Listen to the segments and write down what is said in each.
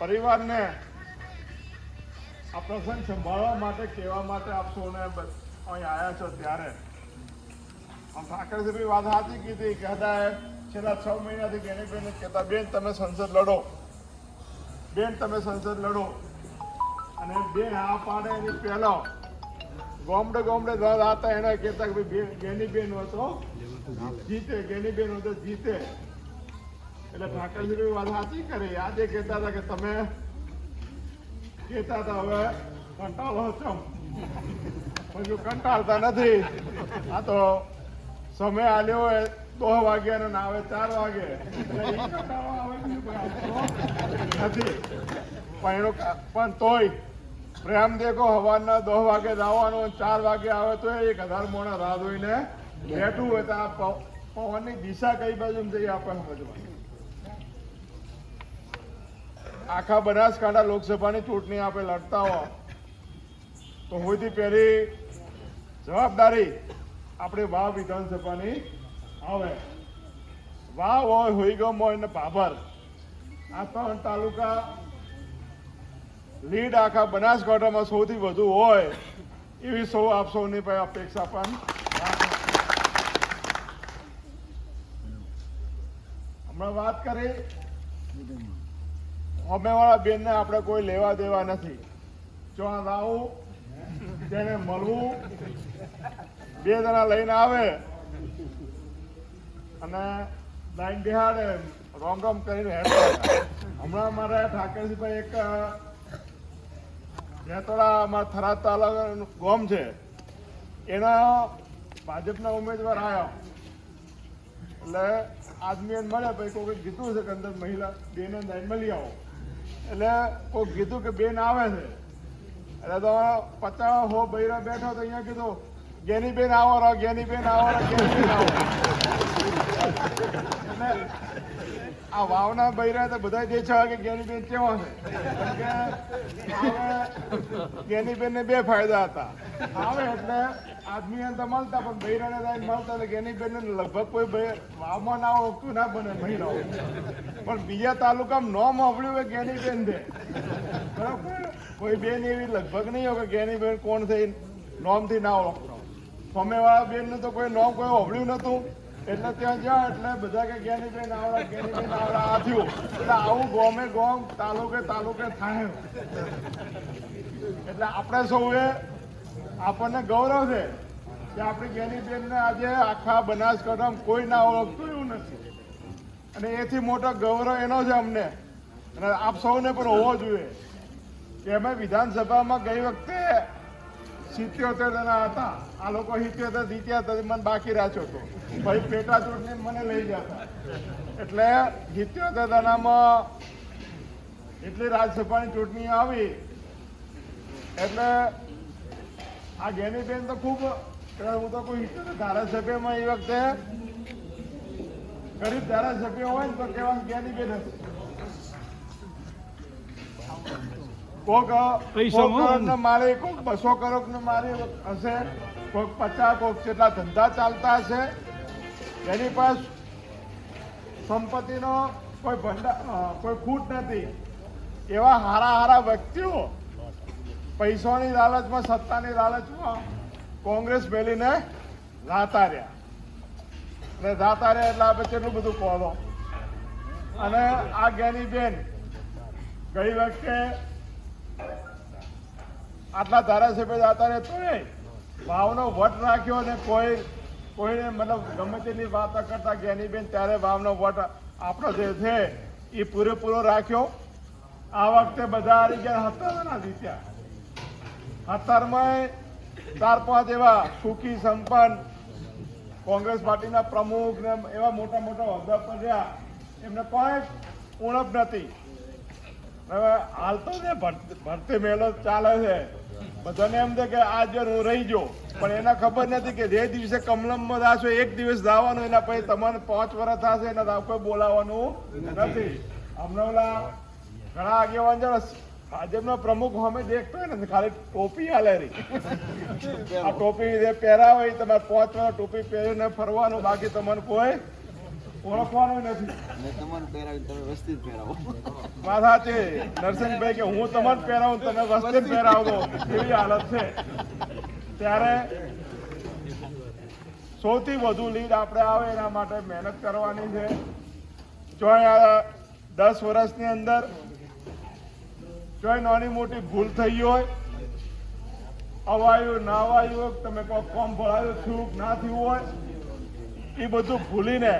પરિવારને આ પ્રસંગ સંભાળવા માટે, કહેવા માટે આપ સૌને અહીં આવ્યા છો ત્યારે. ઠાકરસિંહભાઈ વાત સાચી કીધી કહેતા છેલ્લા છ મહિનાથી ઘણી બેન કહેતા, બેન, તમે સંસદ લડો. બેન, તમે સંસદ લડો. અને બેન આ પાડે એની પહેલો. ગોમડે ગોમડે દસ હતા એને કહેતા કે ભાઈ બેન હતો જીતે ગેની બેન હતો જીતે. એટલે ઠાકરસિંહભાઈ વાત સાચી કરી. આજે કહેતા હતા કે તમે કહેતા હતા હવે કંટાળો છો હજુ કંટાળતા નથી. આ તો સમય આલ્યો હોય દોઢ વાગ્યાનો ના આવે ચાર વાગે. નથી. પણ એનો પણ તોય પ્રેમ દેખો સવારના દોઢ વાગે જવાનો ચાર વાગે આવે તો એક હજાર મોણા રાહ જોઈને બેઠું હોય તો આ પવનની દિશા કઈ બાજુ જઈ આપણને સમજવાનું. આખા બનાસકાંઠા લોકસભાની ચૂંટણી આપણે લડતા હો તો સૌથી પહેલી જવાબદારી આપણે વાવ વિધાનસભાની આવે. વાવ હોય, હોઈગમ હોય ને ભાભર, આ ત્રણ તાલુકા લીડ આખા બનાસકાંઠામાં સૌથી વધુ હોય, એવી સૌ આપ સૌની પાસે અપેક્ષા પણ હમણાં વાત કરી. સામેવાળા બેનને આપણે કોઈ લેવા દેવા નથી. આ લાવું તેને મળવું, બે જણા લઈને આવે અને લાઈન બિહાડે રોમ કરીને. હમણાં મારે ઠાકરજીભાઈ એક જેતોડા અમારા થરાદ તાલુકાનું ગોમ છે. એના ભાજપના ઉમેદવાર આવ્યા એટલે આદમી મળ્યા પછી કોઈ કીધું છે કે અંદર મહિલા બેને લાઈન મળી આવો. એટલે કોઈ કીધું કે બેન આવે છે. એટલે તો પચાસ હો બૈરા બેઠો તો અહીંયા કીધું, ગેની બેન આવો રહો, ગેની બેન આવો રહો, ગેની બેન આવો આ વાવના બૈરા તો બધા જે છે કે ગેની બેન કેવો છે? જ્ઞાનીબેન ને બે ફાયદા હતા. આવે એટલે આદમી તો મળતા, પણ બૈરાને લઈને મળતા એટલે ગેની બેન લગભગ કોઈ વાવમાં ના ઓળખતું ના બને મહિલાઓ પણ બીજા તાલુકામાં નોમ મોભળ્યું કે જ્ઞાનીબેન બેન છે બરાબર? કોઈ બેન એવી લગભગ નહીં હોય કે ગેની બેન કોણ થઈ નોમથી ના ઓળખતો સામેવાળા બેનનું તો કોઈ નોમ કોઈ હોભળ્યું નતું એટલે ત્યાં જ્યાં એટલે બધા કે જ્ઞાની બેન આવડા જ્ઞાની બેન આવડા આ થયું. એટલે આવું ગોમે ગોમ, તાલુકે તાલુકે થાય. એટલે આપણે સૌએ આપણને ગૌરવ છે કે આપણી જ્ઞાની બેનને આજે આખા બનાસકાંઠામાં કોઈ ના ઓળખતું એવું નથી. અને એથી મોટો ગૌરવ એનો છે અમને. અને આપ સૌને પણ હોવો જોઈએ કે અમે વિધાનસભામાં ગઈ વખતે સિત્યોતેર જણા હતા. આ લોકો સિત્યોતેર જીત્યા હતા મને બાકી રાખ્યો હતો ભાઈ પેટા ચૂંટણી મને લઈ હતા. એટલે સિત્યોતેર જણામાં એટલી રાજ્યસભાની ચૂંટણી આવી, એટલે આ ગેનીબેન તો ખૂબ હું તો કોઈ ધારાસભ્યમાં એ વખતે ગરીબ ધારાસભ્ય હોય ને તો કહેવાનું ગેનીબેન હશે કોક પૈસા નો માલિક કોક બસો કરોડ ને મારે હશે. કોક પચાસ કોક જેટલા ધંધા ચાલતા હશે. એની પાસે સંપત્તિનો કોઈ ભંડાર કોઈ ખૂટ નથી. એવા હારા હારા વ્યક્તિઓ પૈસાની લાલચમાં સત્તાની લાલચમાં કોંગ્રેસ મેલીને રાતા રહ્યા એટલે રાતા રહ્યા એટલે આપણે કેટલું બધું કહો અને આ જ્ઞાની બેન ગઈ વખતે આટલા ધારાસભ્ય જાતા ને તોય ભાવનો વટ રાખ્યો અને કોઈ કોઈને મતલબ ગમે તેની વાત કરતા જ્ઞાનીબેન, ત્યારે ભાવનો વટ આપણો જે છે, એ પૂરેપૂરો રાખ્યો. આ વખતે બધા હારી ગયા હતારના જીત્યા. હતારમાં ચાર પાંચ એવા સુખી, સંપન્ન કોંગ્રેસ પાર્ટીના પ્રમુખ ને એવા મોટા મોટા હોદ્દા પર રહ્યા. એમને કોઈ ઉણપ નથી. હવે હાલ તો જે ભરતી મેળો ચાલે છે, બધાને એમ છે કે આ જો હું રહી જો પણ એને ખબર નથી કે જે દિવસે કમલમમાં જાશો એક દિવસ જવાનું, એના પછી તમારે પાંચ વર્ષ થશે, એના તો કોઈ બોલાવાનું નથી. હમણાં ઓલા ઘણા આગેવાન છે ભાજપનો પ્રમુખ અમે દેખતો હોય ને ખાલી ટોપી હાલે રહી આ ટોપી જે પહેરાવે તમારે પાંચ વર્ષ ટોપી પહેરીને ફરવાનું, બાકી તમને કોઈ ઓળખવાનું નથી. મેં તમારે પહેરાવી તમે વસ્તી જ પહેરાવો. વાત સાચી નરસિંહભાઈ કે હું તમને પહેરાવું તમે વસ્તી જ પહેરાવો. એવી હાલત છે. ત્યારે સૌથી વધુ લીડ આપણે આવે એના માટે મહેનત કરવાની છે. જો દસ વર્ષની અંદર જો નાની મોટી ભૂલ થઈ હોય અવાયું ના અવાયું તમે કોઈ કોમ ભળાયું થયું ના થયું હોય એ બધું ભૂલીને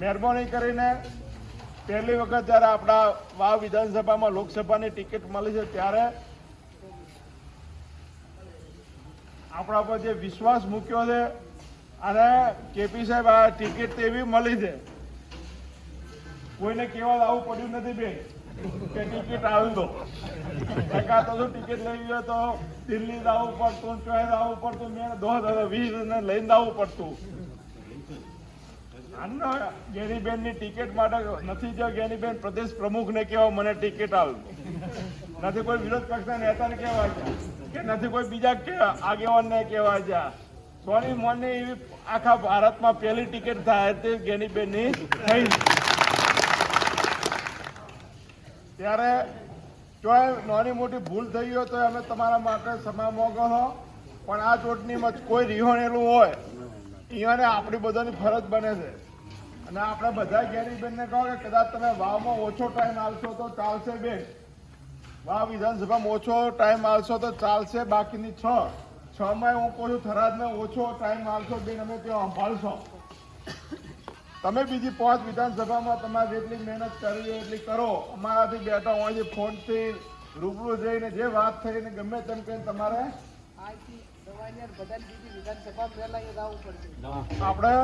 મહેરબાની કરીને પહેલી વખત જ્યારે આપણા વાવ વિધાનસભામાં લોકસભાની ટિકિટ મળી છે ત્યારે આપણા પર જે વિશ્વાસ મૂક્યો છે અને કેપી સાહેબ આ ટિકિટ એવી મળી છે. કોઈને કેવા આવું પડ્યું નથી બેન, કે ટિકિટ આવી દો ટકા તો શું ટિકિટ લઈ ગયો તો દિલ્હી આવવું પડતું ચોઈસ આવવું પડતું, મેં દો વીસ ને લઈને આવવું પડતું. આનો ગેનીબેનની ટિકિટ માટે નથી જો ગેનીબેન પ્રદેશ પ્રમુખને કહેવા મને ટિકિટ આવી નથી કોઈ વિરોધ પક્ષના નેતાને કહેવા કે નથી કોઈ બીજા આગેવાનને કહેવા ગયા સોની મોની એવી આખા ભારતમાં પહેલી ટિકિટ થાય તે ગેનીબેનની થઈ. ત્યારે જો નાની મોટી ભૂલ થઈ હોય તો અમે તમારા માટે સમા મોગો છો પણ આ ચૂંટણીમાં કોઈ રિહોણેલું હોય અહીંયાને આપણી બધાની ફરજ બને છે. અને આપણે બધા ગેરીબેનને કહો કે કદાચ તમે વાવમાં ઓછો ટાઈમ આવશો તો ચાલશે બેન. વાવ વિધાનસભામાં ઓછો ટાઈમ આવશો તો ચાલશે બાકીની છ. છ માં હું કહું છું થરાદમાં ઓછો ટાઈમ આવશો બેન અમે ત્યાં સંભાળશો. તમે બીજી પાંચ વિધાનસભામાં તમારે જેટલી મહેનત કરવી હોય એટલી કરો. અમારાથી બેઠા હોય છે ફોનથી રૂબરૂ જઈને જે વાત થઈને ગમે તેમ કહીને તમારે આજથી દવાની અને બધાની બીજી વિધાનસભા પહેલા એ જવું પડશે. આપણે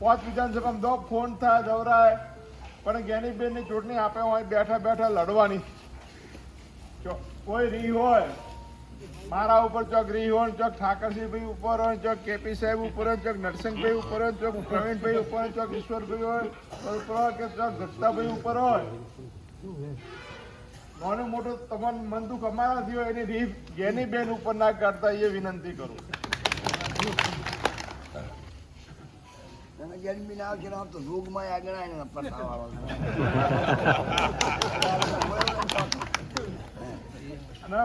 પાંચ વિધાનસભામાં દો, ફોન થાય દવરાય પણ જ્ઞાનીબેનની ચૂંટણી આપે હોય, બેઠા બેઠા લડવાની. કોઈ રી હોય, મારા ઉપર ચોક રી હોય ચોક ઠાકરસિંહભાઈ ઉપર હોય ચોક કેપી સાહેબ ઉપર હોય ચોક નરસિંહભાઈ ઉપર હોય ચોક પ્રવીણભાઈ ઉપર હોય ચોક ઈશ્વરભાઈ હોય, ઉપર હોય કે ચોક ગત્તાભાઈ ઉપર હોય નાનું મોટું તમારું મન દુઃખ અમારાથી હોય, એની રી જેની બેન ઉપર ના કાઢતા, એ વિનંતી કરું. ગરમી ના આવશે આમ તો રોગમાં આગળ આવીને પતાવાળો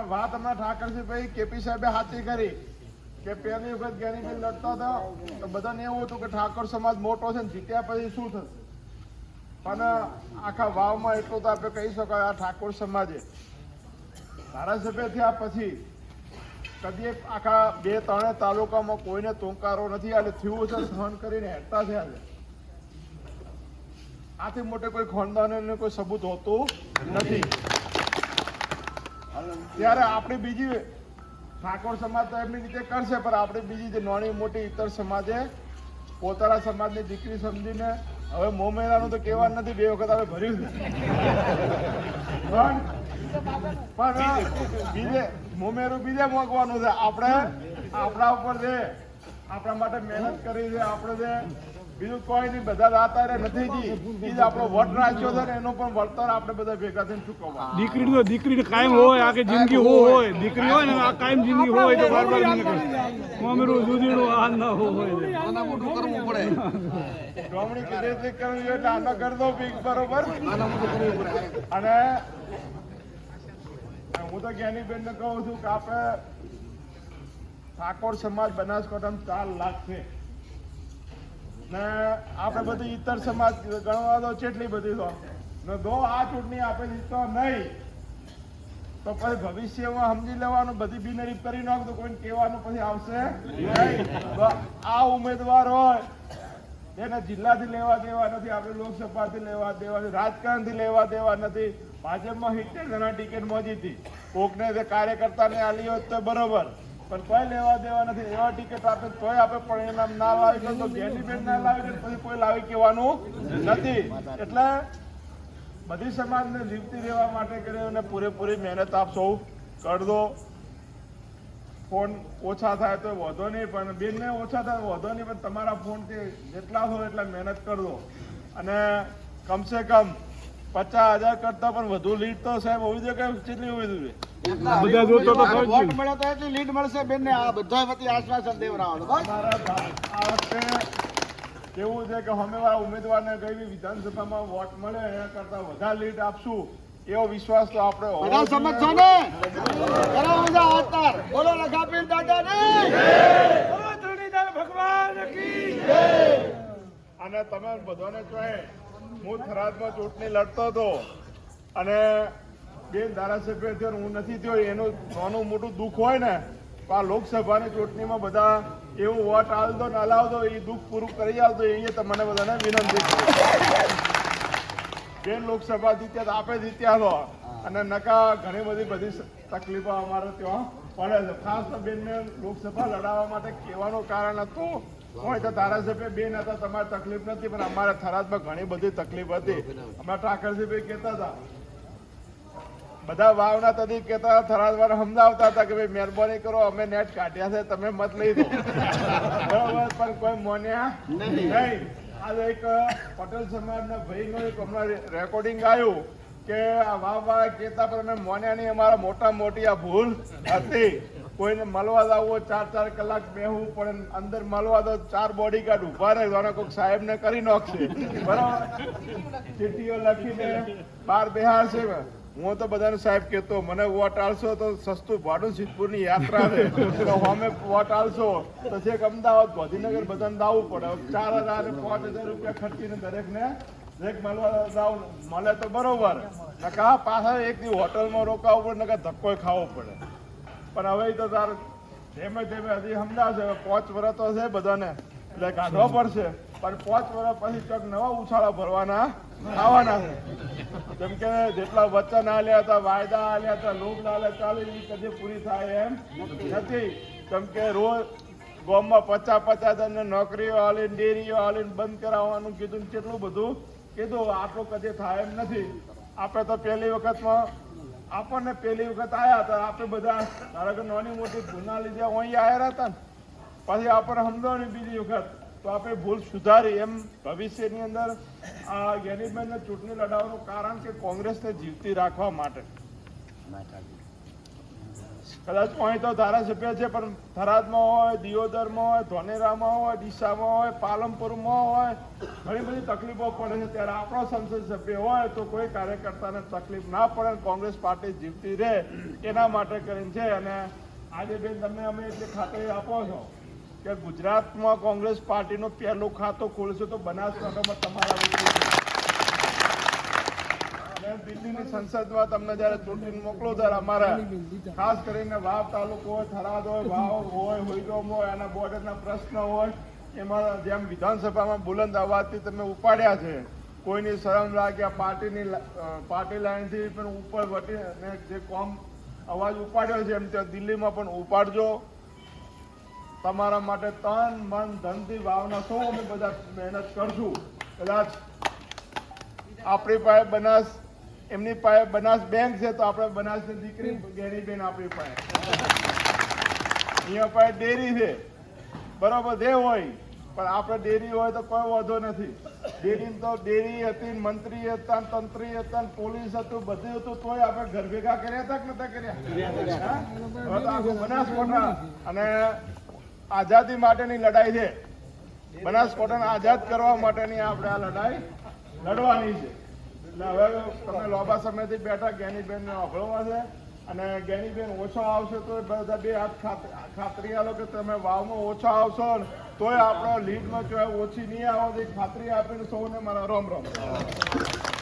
વાત હમણાં ઠાકરસિંહભાઈ કેપી સાહેબે હાથી કરી. કે પહેલી વખત જ્ઞાનીબેન લડતા હતા. તો બધાને એવું હતું કે ઠાકોર સમાજ મોટો છે ને જીત્યા પછી શું થશે? પણ આખા વાવમાં એટલું તો આપણે કહી શકાય આ ઠાકોર સમાજે. ધારાસભ્ય થયા પછી કદી આખા બે ત્રણે તાલુકામાં કોઈને તોંકારો નથી. આલે થયું છે સહન કરીને હેઠતા થયા આજે આથી મોટે કોઈ ખાનદાનને કોઈ સબૂત હોતું નથી. ત્યારે આપણે બીજી ઠાકોર સમાજ તો એમની રીતે કરશે, પણ આપણે બીજી જે નાની મોટી ઇતર સમાજે પોતાના સમાજની દીકરી સમજીને, હવે મોમેરાનું તો કહેવા નથી, બે વખત આપણે ભર્યું છે. પણ પણ બીજે મોમેરું બીજે મોકવાનું છે. આપણે આપણા ઉપર છે આપણા માટે મહેનત કરી છે આપણે જે બીજું કોઈ નહીં બધા દાતારે નથી જી. ઈ જ આપણો વટ રાખ્યો છે ને એનું પણ વળતર આપણે બધા ભેગા થઈને ચૂકવવા દીકરી તો દીકરી કાયમ હોય આખી જિંદગી હો હોય. દીકરી હોય ને આ કાયમ જિંદગી હોય તો બાર બાર નીકળે મમ્મીનું દૂધીનું આ ન હોય. આના મોટું કરવું પડે. ડોમણી કીધી હતી કરવું એટલે આના કરી દો બરોબર? આના મોટું કરવું પડે. અને હું તો જ્ઞાનીબેન ને કહું છું કે આપણે ઠાકોર સમાજ બનાસકાંઠામાં ચાર લાખ છે. ને આપણે બધી ઇતર સમાજ ગણવા દો કેટલી બધી તો. ને દો આ ચૂંટણી આપણે જીતો નહીં. તો પછી ભવિષ્યમાં સમજી લેવાનું, બધી બિનરી કરી નાખ તો કોઈને કહેવાનું પછી આવશે તો આ ઉમેદવાર હોય, એને જિલ્લાથી લેવા દેવા નથી, આપણે લોકસભાથી લેવા દેવા નથી, રાજકારણથી લેવા દેવા નથી. ભાજપમાં સિત્તેર જણા ટિકિટ મોજી હતી. કોકને જે કાર્યકર્તાને આલી હોત તો બરોબર. પણ કોઈ લેવા દેવા નથી. એવા ટિકિટ આપે તોય આપણે પરિણામ ના લાવી તો બેનિફિટ ના લાવી દે પછી કોઈ લાવી કહેવાનું નથી. એટલે બધી સમાજને જીવતી રહેવા માટે કરીને પૂરેપૂરી મહેનત આપ સૌ કરજો ફોન ઓછા થાય તો વધો નહીં, પણ બેનને ઓછા થાય વધો નહીં, પણ તમારા ફોનથી જેટલા હોય એટલા મહેનત કરજો અને કમસે કમ પચાસ હજાર કરતા પણ વધુ લીડ તો સાહેબ હોવી જોઈએ કે કેટલી હોવી જોઈએ? બધા જોતો તો વોટ મળે તો એટલી લીડ મળશે બેન ને આ બધા વતી આશ્વાસન દેવરાવાનું બસ. અમારા ભા- આ વખતે કેવું છે કે સામેવાળા ઉમેદવારને કઈ વિધાનસભામાં વોટ મળે એના કરતા વધારે લીડ આપશું એવો વિશ્વાસ તો આપણે હોવો બધા સમજશો ને? કરો બધા હાથતાર બોલો લખાપીર દાદા ને અને તમે બધાને કહે હું થરાદમાં ચૂંટણી લડતો હતો અને બે ધારાસભ્ય થયો હું નથી થયો, એનું નાનું મોટું દુઃખ હોય ને, તો આ લોકસભાની ચૂંટણીમાં બધા એવું વોટ આલદો ને હલાવદો એ દુઃખ પૂરું કરી આવતો એ તમને બધાને વિનંતી કરું બેન લોકસભા જીત્યા આપે જીત્યા હતો અને નકા ઘણી બધી બધી તકલીફો અમારે ત્યાં પડે છે. ખાસ તો બેનને લોકસભા લડાવવા માટે કહેવાનું કારણ હતું હોય તો ધારાસભ્ય બેન હતા તમારે તકલીફ નથી પણ અમારે થરાદમાં ઘણી બધી તકલીફ હતી. અમારા ઠાકરસિંહભાઈ કહેતા હતા. બધા વાવના તદી કહેતા થરાદ વાળા સમજાવતા હતા કે ભાઈ મહેરબાની કરો અમે નેટ કાઢ્યા છે તમે મત લઈ દો. બરાબર પણ કોઈ મોન્યા નહીં. આજે એક પટેલ સમાજના ભાઈનું એક હમણાં રેકોર્ડિંગ આવ્યું કે આ વાવ વાળા કહેતા પણ અમે મોન્યા નહીં અમારા મોટા મોટી આ ભૂલ હતી. કોઈને મળવા હોય ચાર ચાર કલાક બેહવું પણ અંદર મળવા તો ચાર બોડીગાર્ડ ઊભા રહે, તો કોઈક સાહેબને કરી નાખશે. બરાબર? ચીઠીઓ લખીને બાર બિહાર છે હું તો બધાને સાહેબ કહેતો, મને વોટ આલશો તો સસ્તું ભાડું સિદ્ધપુરની યાત્રા છે. તો અમે વોટ આલશો. તો છેક અમદાવાદ, ગાંધીનગર બધાને દાવું પડે. ચાર હજાર પાંચ હજાર રૂપિયા ખર્ચીને દરેકને દરેક મળવા દાવ મળે તો બરોબર. નકા પાછા એક દી હોટલમાં રોકાવું પડે નકા ધક્કો ખાવો પડે. પણ હવે તો તાર ધીમે ધીમે હજી સમજાવશે છે પાંચ વર્ષ તો છે બધાને. એટલે કાઢવો પડશે. પણ પાંચ વર્ષ પછી ચોક નવા ઉછાળા ભરવાના આવવાના છે. જેમ કે જેટલા વચન આલ્યા હતા, વાયદા આલ્યા હતા લોક લાલે ચાલી એ કદી પૂરી થાય એમ નથી. કેમ કે રોજ ગામમાં પચાસ પચાસ જણને નોકરીઓ આલીને, ડેરીઓ આલીને બંધ કરાવવાનું કીધું કેટલું બધું કીધું. આટલું કદી થાય એમ નથી. આપણે તો પહેલી વખતમાં આપણને પહેલી વખત આયા હતા. આપણે બધા ધારો કે નાની મોટી ભૂલના લીધે અહીં આવ્યા હતા ને, પછી આપણે સમજાવવાની બીજી વખત. તો આપણે ભૂલ સુધારી. એમ ભવિષ્યની અંદર આ ગેનીબેનને ચૂંટણી લડાવવાનું કારણ કે કોંગ્રેસને જીવતી રાખવા માટે. કદાચ અહીં તો ધારાસભ્ય છે, પણ થરાદમાં હોય, દિયોદરમાં હોય, ધોનેરામાં હોય, ડીસામાં હોય, પાલનપુરમાં હોય, ઘણી બધી તકલીફો પડે છે. ત્યારે આપણો સંસદ સભ્ય હોય તો કોઈ કાર્યકર્તાને તકલીફ ના પડે કોંગ્રેસ પાર્ટી જીવતી રહે એના માટે કરીને છે. અને આજે બેન તમે અમે એટલી ખાતરી આપો છો કે ગુજરાતમાં કોંગ્રેસ પાર્ટીનું પહેલું ખાતું ખોલશું તો બનાસકાંઠામાં તમારા દિલ્હીની સંસદમાં તમને જ્યારે ચૂંટણી મોકલો ત્યારે અમારા ખાસ કરીને વાવ તાલુકો હોય, થરાદ હોય, વાવ હોય, હોઈડોમ હોય, એના બોર્ડરના પ્રશ્ન હોય, એમાં જેમ વિધાનસભામાં બુલંદ અવાજથી તમે ઉપાડ્યા છે, કોઈની શરમ લાગ્યા પાર્ટીની પાર્ટી લાઈનથી પણ ઉપર વટીને જે કોમ અવાજ ઉપાડ્યો છે એમ ત્યાં દિલ્હીમાં પણ ઉપાડજો. તમારા માટે તન, મન, ધનથી વાવના સૌ અમે બધા મહેનત કરશું. કદાચ આપણી પાસે બનાસ એમની પાસે બનાસ બેંક છે તો આપણે બનાસની દીકરી ગેરીબેન આપણી પાસે. અહીંયા પાસે ડેરી છે. બરોબર જે હોય. પણ આપણે ડેરી હોય તો કોઈ વાંધો નથી. ડેરી તો ડેરી હતી, મંત્રી હતા, તંત્રી હતા, પોલીસ હતું, બધું હતું, તોય આપણે ઘર ભેગા કર્યા હતા કે નતા કર્યા? બનાસકાંઠા અને આઝાદી માટેની લડાઈ છે. બનાસકોટાને આઝાદ કરવા માટેની આપણે આ લડાઈ લડવાની છે. એટલે હવે તમે લાંબા સમયથી બેઠા જ્ઞાનીબેન અભળવા છે. અને જ્ઞાનીબેન ઓછો આવશે તો બધા બે હાથ ખાત- ખાતરી આલો કે તમે વાવમાં ઓછા આવશો ને તોય આપણો લીડમાં જો ઓછી નહીં આવો તો ખાતરી આપીને સૌને મારા રોમ રોમ